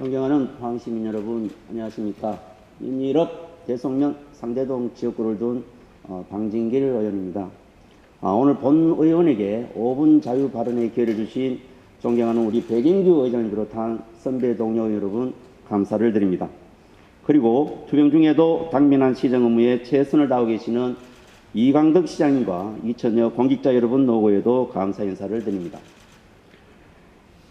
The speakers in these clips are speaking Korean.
존경하는 포항시민 여러분 안녕하십니까 인일업 대성면 상대동 지역구를 둔 어, 방진길 의원입니다. 아, 오늘 본 의원에게 5분 자유 발언의 기회를 주신 존경하는 우리 백인규 의장을 비롯한 선배 동료 여러분 감사를 드립니다. 그리고 투병 중에도 당면한 시정 업무에 최선을 다하고 계시는 이강덕 시장님과 이천여 공직자 여러분 노고에도 감사 인사를 드립니다.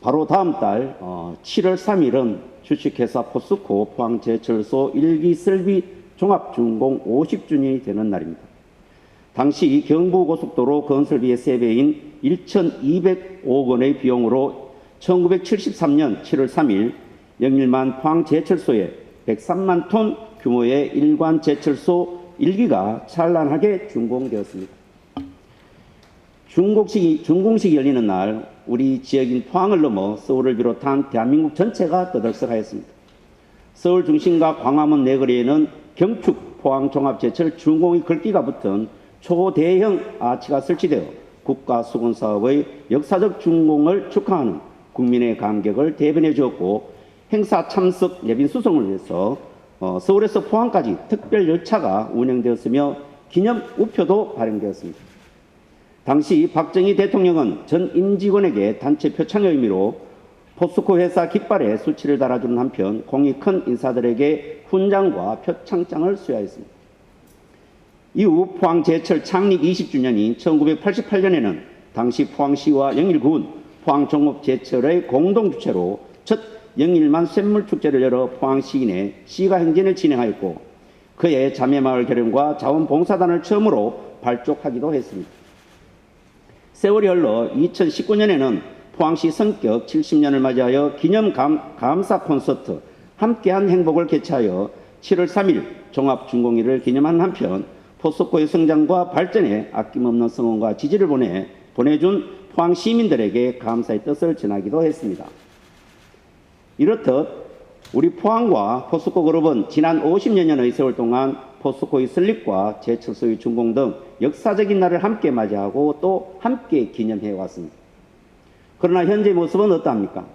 바로 다음 달 어, 7월 3일은 주식회사 포스코 포항제철소 1기 설비 종합준공 50주년이 되는 날입니다. 당시 경부고속도로 건설비의 3배인 1,200억 원의 비용으로 1973년 7월 3일 영일만 포항제철소에 103만 톤 규모의 일관 제철소 1기가 찬란하게 준공되었습니다. 준공식이, 준공식이 열리는 날 우리 지역인 포항을 넘어 서울을 비롯한 대한민국 전체가 떠들썩하였습니다. 서울 중심과 광화문 내거리에는 경축 포항 종합제철 준공의 글귀가 붙은 초대형 아치가 설치되어 국가 수건 사업의 역사적 준공을 축하하는 국민의 감격을 대변해 주었고 행사 참석 예빈 수송을 위해서 어, 서울에서 포항까지 특별 열차가 운행되었으며 기념 우표도 발행되었습니다. 당시 박정희 대통령은 전 임직원에게 단체 표창의 의미로 포스코 회사 깃발에 수치를 달아주는 한편 공이 큰 인사들에게 훈장과 표창장을 수여했습니다. 이후 포항 제철 창립 20주년인 1988년에는 당시 포항시와 영일군 포항 종업 제철의 공동 주최로 첫 영일만 쇳물축제를 열어 포항 시인의 시가 행진을 진행하였고 그의 자매마을 결연과 자원봉사단을 처음으로 발족하기도 했습니다. 세월이 흘러 2019년에는 포항시 성격 70년을 맞이하여 기념 감, 감사 콘서트 함께한 행복을 개최하여 7월 3일 종합준공일을 기념한 한편 포스코의 성장과 발전에 아낌없는 성원과 지지를 보내 보내준 포항 시민들에게 감사의 뜻을 전하기도 했습니다. 이렇듯 우리 포항과 포스코 그룹은 지난 50년여의 세월 동안 포스코의 설립과 제철소의 준공 등 역사적인 날을 함께 맞이하고 또 함께 기념해 왔습니다. 그러나 현재 모습은 어떠합니까?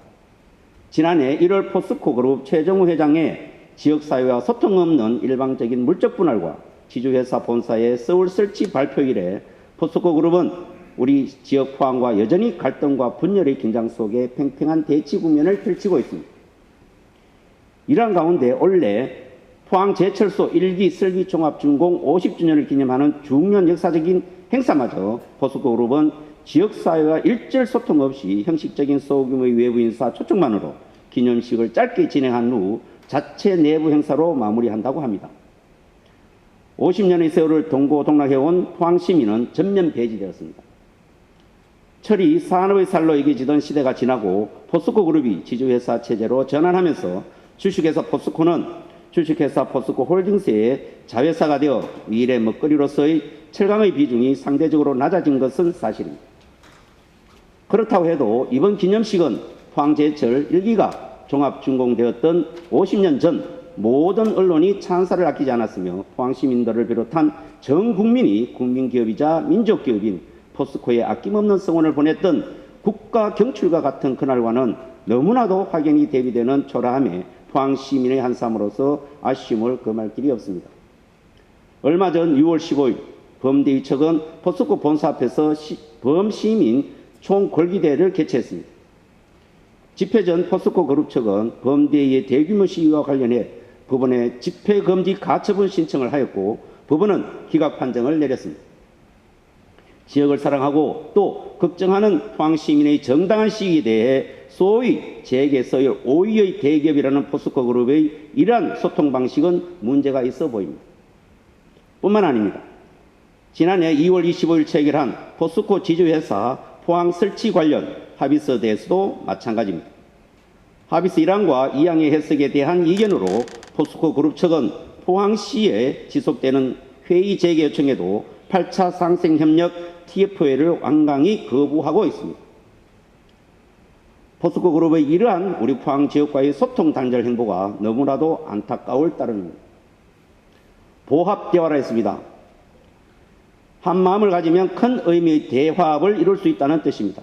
지난해 1월 포스코 그룹 최정우 회장의 지역사회와 소통 없는 일방적인 물적 분할과 지주회사 본사의 서울 설치 발표 이래 포스코 그룹은 우리 지역 포항과 여전히 갈등과 분열의 긴장 속에 팽팽한 대치 국면을 펼치고 있습니다. 이러한 가운데 올해 포항제철소 1기 설비 종합 준공 50주년을 기념하는 중요한 역사적인 행사마저 포스코 그룹은 지역사회와 일절 소통 없이 형식적인 소규모의 외부 인사 초청만으로 기념식을 짧게 진행한 후 자체 내부 행사로 마무리한다고 합니다. 50년의 세월을 동고동락해온 포항 시민은 전면 배제되었습니다. 철이 산업의 살로 이겨지던 시대가 지나고 포스코 그룹이 지주회사 체제로 전환하면서 주식회사 포스코는 주식회사 포스코 홀딩스의 자회사가 되어 미래 먹거리로서의 철강의 비중이 상대적으로 낮아진 것은 사실입니다. 그렇다고 해도 이번 기념식은 포항제철 1기가 종합준공되었던 50년 전 모든 언론이 찬사를 아끼지 않았으며 포항시민들을 비롯한 전 국민이 국민기업이자 민족기업인 포스코에 아낌없는 성원을 보냈던 국가 경출과 같은 그날과는 너무나도 확연히 대비되는 초라함에 포항 시민의 한 삶으로서 아쉬움을 금할 길이 없습니다. 얼마 전 6월 15일 범대위 측은 포스코 본사 앞에서 시, 범시민 총궐기대회를 개최했습니다. 집회 전 포스코 그룹 측은 범대위의 대규모 시위와 관련해 법원에 집회금지 가처분 신청을 하였고 법원은 기각 판정을 내렸습니다. 지역을 사랑하고 또 걱정하는 포항 시민의 정당한 시위에 대해 소위 재계서의 오이의 대기업이라는 포스코 그룹의 이러한 소통 방식은 문제가 있어 보입니다. 뿐만 아닙니다. 지난해 2월 25일 체결한 포스코 지주회사 포항 설치 관련 합의서에 대해서도 마찬가지입니다. 합의서 1항과 2항의 해석에 대한 이견으로 포스코 그룹 측은 포항시에 지속되는 회의 재개 요청에도 8차 상생협력 TF회를 완강히 거부하고 있습니다. 포스코 그룹의 이러한 우리 포항 지역과의 소통 단절 행보가 너무나도 안타까울 따름입니다. 보합 대화라 했습니다. 한 마음을 가지면 큰 의미의 대화합을 이룰 수 있다는 뜻입니다.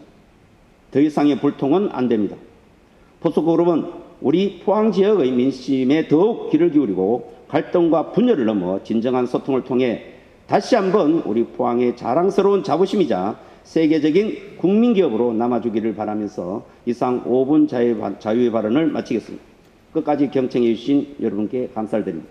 더 이상의 불통은 안 됩니다. 포스코 그룹은 우리 포항 지역의 민심에 더욱 귀를 기울이고 갈등과 분열을 넘어 진정한 소통을 통해 다시 한번 우리 포항의 자랑스러운 자부심이자 세계적인 국민기업으로 남아주기를 바라면서 이상 5분 자유, 자유의 발언을 마치겠습니다. 끝까지 경청해 주신 여러분께 감사를 드립니다.